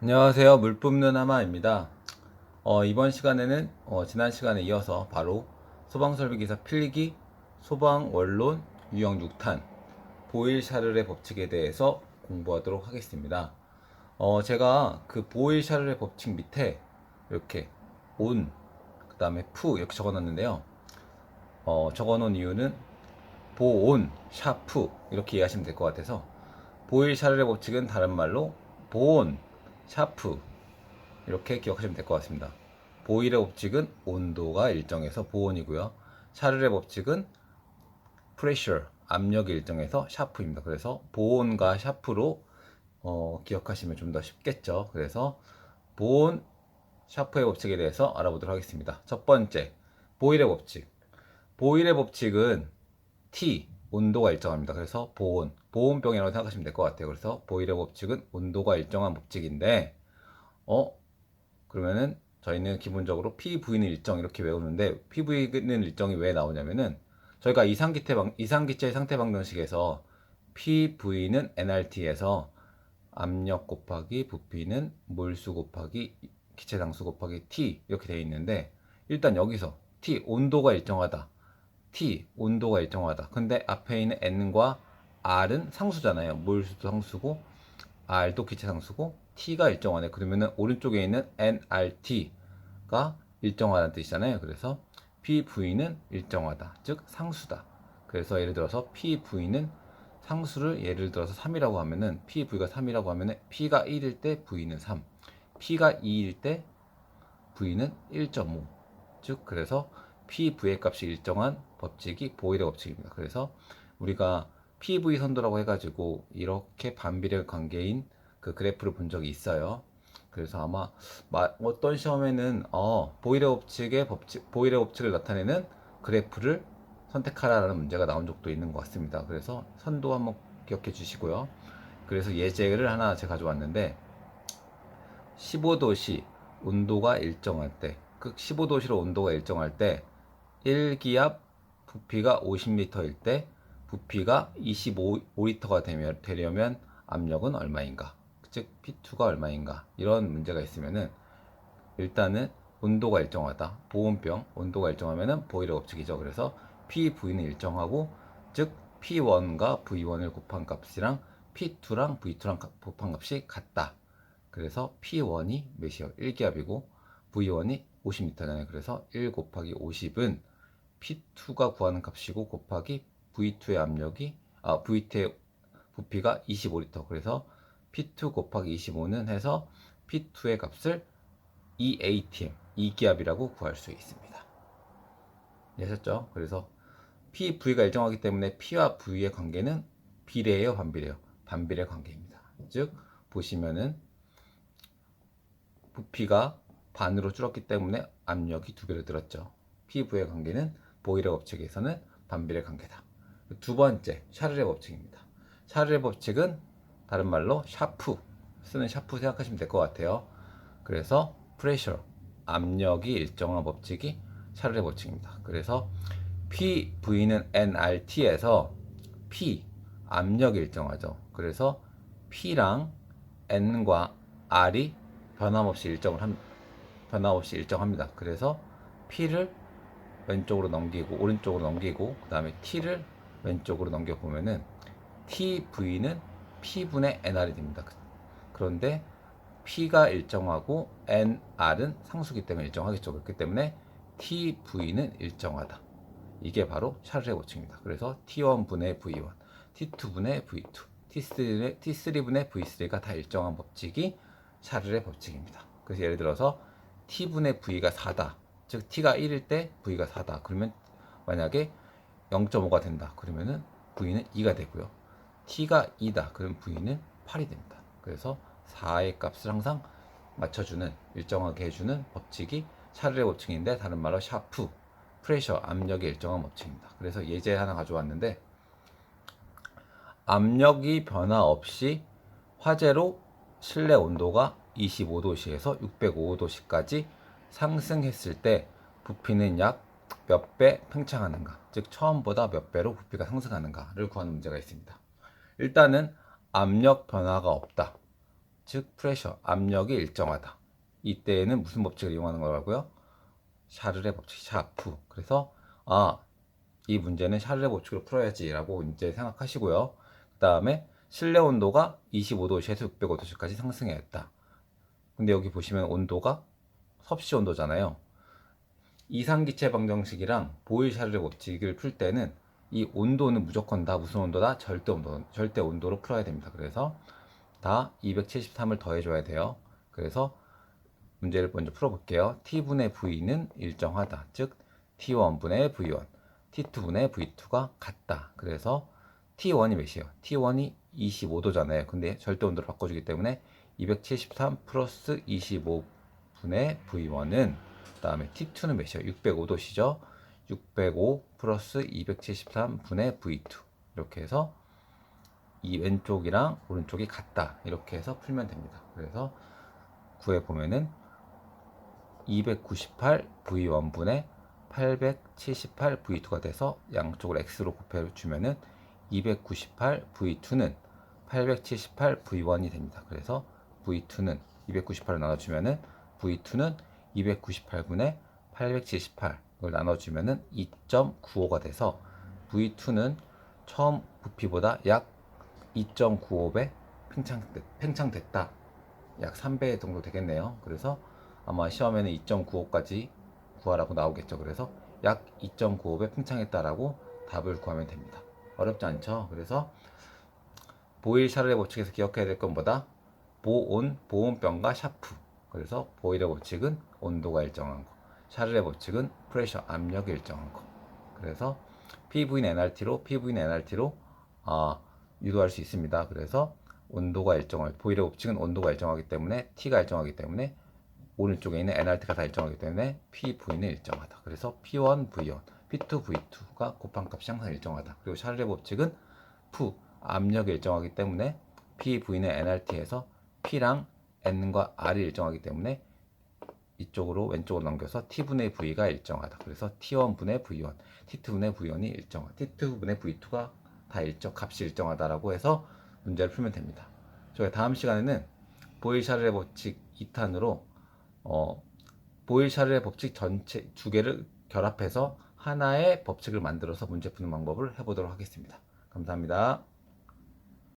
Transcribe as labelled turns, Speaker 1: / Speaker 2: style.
Speaker 1: 안녕하세요. 물 뿜는 하마입니다. 어, 이번 시간에는 어, 지난 시간에 이어서 바로 소방설비기사 필기, 소방 원론, 유형 6탄, 보일 샤를의 법칙에 대해서 공부하도록 하겠습니다. 어, 제가 그 보일 샤를의 법칙 밑에 이렇게 온, 그 다음에 푸 이렇게 적어놨는데요. 어, 적어놓은 이유는 보온, 샤프 이렇게 이해하시면 될 것 같아서 보일 샤를의 법칙은 다른 말로 보온, 샤프 이렇게 기억하시면 될 것 같습니다. 보일의 법칙은 온도가 일정해서 보온이고요. 샤를의 법칙은 프레셔 압력이 일정해서 샤프입니다. 그래서 보온과 샤프로 어, 기억하시면 좀 더 쉽겠죠. 그래서 보온 샤프의 법칙에 대해서 알아보도록 하겠습니다. 첫 번째 보일의 법칙. 보일의 법칙은 T 온도가 일정합니다. 그래서 보온 보온병이라고 생각하시면 될 것 같아요. 그래서 보일의 법칙은 온도가 일정한 법칙인데 어 그러면은 저희는 기본적으로 PV는 일정 이렇게 외우는데 PV는 일정이 왜 나오냐면은 저희가 이상기체 방, 이상기체 상태 방정식에서 PV는 nRT에서 압력 곱하기 부피는 몰수 곱하기 기체 당수 곱하기 T 이렇게 되어 있는데 일단 여기서 T 온도가 일정하다. T 온도가 일정하다. 근데 앞에 있는 N과 R은 상수잖아요. 몰수도 상수고 R도 기체 상수고 T가 일정하네. 그러면은 오른쪽에 있는 nRT가 일정하다는 뜻이잖아요. 그래서 PV는 일정하다. 즉 상수다. 그래서 예를 들어서 PV는 상수를 예를 들어서 3이라고 하면은 PV가 3이라고 하면은 P가 1일 때 V는 3, P가 2일 때 V는 1.5. 즉 그래서 PV의 값이 일정한 법칙이 보일의 법칙입니다. 그래서 우리가 PV 선도라고 해가지고 이렇게 반비례 관계인 그 그래프를 본 적이 있어요. 그래서 아마 마- 어떤 시험에는 어, 보일의 법칙의 법칙, 보일의 법칙을 나타내는 그래프를 선택하라라는 문제가 나온 적도 있는 것 같습니다. 그래서 선도 한번 기억해 주시고요. 그래서 예제를 하나 제가 가져왔는데 15도씨 온도가 일정할 때, 그 15도씨로 온도가 일정할 때 1기압 부피가 50리터일 때 부피가 25리터가 되면, 되려면 압력은 얼마인가? 즉 P2가 얼마인가? 이런 문제가 있으면은 일단은 온도가 일정하다. 보온병 온도가 일정하면은 보일의 법칙이죠. 그래서 PV는 일정하고 즉 P1과 V1을 곱한 값이랑 P2랑 V2랑 곱한 값이 같다. 그래서 P1이 몇이요? 1기압이고 V1이 50m잖아요. 그래서 1 곱하기 50은 P2가 구하는 값이고 곱하기 V2의 압력이 아 V2의 부피가 25리터. 그래서 P2 곱하기 25는 해서 P2의 값을 EATM, 2기압이라고 구할 수 있습니다. 이해하셨죠? 그래서 PV가 일정하기 때문에 P와 V의 관계는 비례예요, 반비례요? 반비례 관계입니다. 즉 보시면은 부피가 반으로 줄었기 때문에 압력이 두 배로 늘었죠. PV의 관계는 보일의 법칙에서는 반비례 관계다. 두 번째, 샤를의 법칙입니다. 샤를의 법칙은 다른 말로 샤프 쓰는 샤프 생각하시면 될 것 같아요. 그래서 프레셔 압력이 일정한 법칙이 샤를의 법칙입니다. 그래서 PV는 nRT에서 P 압력이 일정하죠. 그래서 P랑 N과 R이 변함없이 일정을 함, 변함없이 일정합니다. 그래서 P를 왼쪽으로 넘기고 오른쪽으로 넘기고 그 다음에 T를 왼쪽으로 넘겨 보면은 TV는 P분의 NR이 됩니다. 그런데 P가 일정하고 NR은 상수기 때문에 일정하겠죠. 그렇기 때문에 TV는 일정하다. 이게 바로 샤를의 법칙입니다. 그래서 T1분의 V1, T2분의 V2, T3분의, T3분의 V3가 다 일정한 법칙이 샤를의 법칙입니다. 그래서 예를 들어서 T분의 V가 4다. 즉 T가 1일 때 V가 4다. 그러면 만약에 0.5가 된다. 그러면은 V는 2가 되고요. T가 2다. 그럼 V는 8이 됩니다. 그래서 4의 값을 항상 맞춰주는 일정하게 해주는 법칙이 샤를의 법칙인데 다른 말로 샤프 프레셔 압력이 일정한 법칙입니다. 그래서 예제 하나 가져왔는데 압력이 변화 없이 화재로 실내 온도가 25도씨에서 605도씨까지 상승했을 때 부피는 약 몇 배 팽창하는가, 즉 처음보다 몇 배로 부피가 상승하는가를 구하는 문제가 있습니다. 일단은 압력 변화가 없다. 즉 프레셔 압력이 일정하다. 이때에는 무슨 법칙을 이용하는 거라고요? 샤를의 법칙 샤프. 그래서 아, 이 문제는 샤를의 법칙으로 풀어야지라고 이제 생각하시고요. 그 다음에 실내 온도가 25도씨에서 605도씨까지 상승해야 했다. 근데 여기 보시면 온도가 섭씨 온도잖아요. 이상기체 방정식이랑 보일 샤를의 법칙을 풀 때는 이 온도는 무조건 다 무슨 온도다? 절대 온도, 절대 온도로 풀어야 됩니다. 그래서 다 273을 더해줘야 돼요. 그래서 문제를 먼저 풀어볼게요. t분의 v는 일정하다. 즉 t1분의 v1, t2분의 v2가 같다. 그래서 t1이 몇이에요? t1이 25도잖아요. 근데 절대 온도로 바꿔주기 때문에 273 플러스 25분의 v1은 그 다음에 t2는 몇이에요? 605도시죠? 605 플러스 273분의 v2 이렇게 해서 이 왼쪽이랑 오른쪽이 같다 이렇게 해서 풀면 됩니다. 그래서 구해 보면은 298 v1분의 878 v2가 돼서 양쪽을 x로 곱해 주면은 298 v2는 878 v1이 됩니다. 그래서 v2는 298을 나눠주면은 v2는 298분의 878을 나눠주면은 2.95가 돼서 v2는 처음 부피보다 약 2.95배 팽창됐, 팽창됐 다. 약 3배 정도 되겠네요. 그래서 아마 시험에는 2.95까지 구하라고 나오겠죠. 그래서 약 2.95배 팽창했다라고 답을 구하면 됩니다. 어렵지 않죠? 그래서 보일 샤를의 법칙에서 기억해야 될 건 뭐다? 보온, 보온병과 샤프. 그래서 보일의 법칙은 온도가 일정한 거. 샤를의 법칙은 프레셔, 압력이 일정한 거. 그래서 PV인 NRT로 PV인 NRT로 아, 유도할 수 있습니다. 그래서 온도가 일정할 보일의 법칙은 온도가 일정하기 때문에 T가 일정하기 때문에 오른쪽에 있는 NRT가 다 일정하기 때문에 PV는 일정하다. 그래서 P1, V1, P2, V2가 곱한 값이 항상 일정하다. 그리고 샤를의 법칙은 푸 압력이 일정하기 때문에 PV는 NRT에서 P랑 N과 R이 일정하기 때문에 이쪽으로 왼쪽으로 넘겨서 T분의 V가 일정하다. 그래서 T1분의 V1, T2분의 V1이 일정하다. T2분의 V2가 다 일정, 값이 일정하다라고 해서 문제를 풀면 됩니다. 저희 다음 시간에는 보일 샤를의 법칙 2탄으로 어, 보일 샤를의 법칙 전체 두 개를 결합해서 하나의 법칙을 만들어서 문제 푸는 방법을 해보도록 하겠습니다. 감사합니다.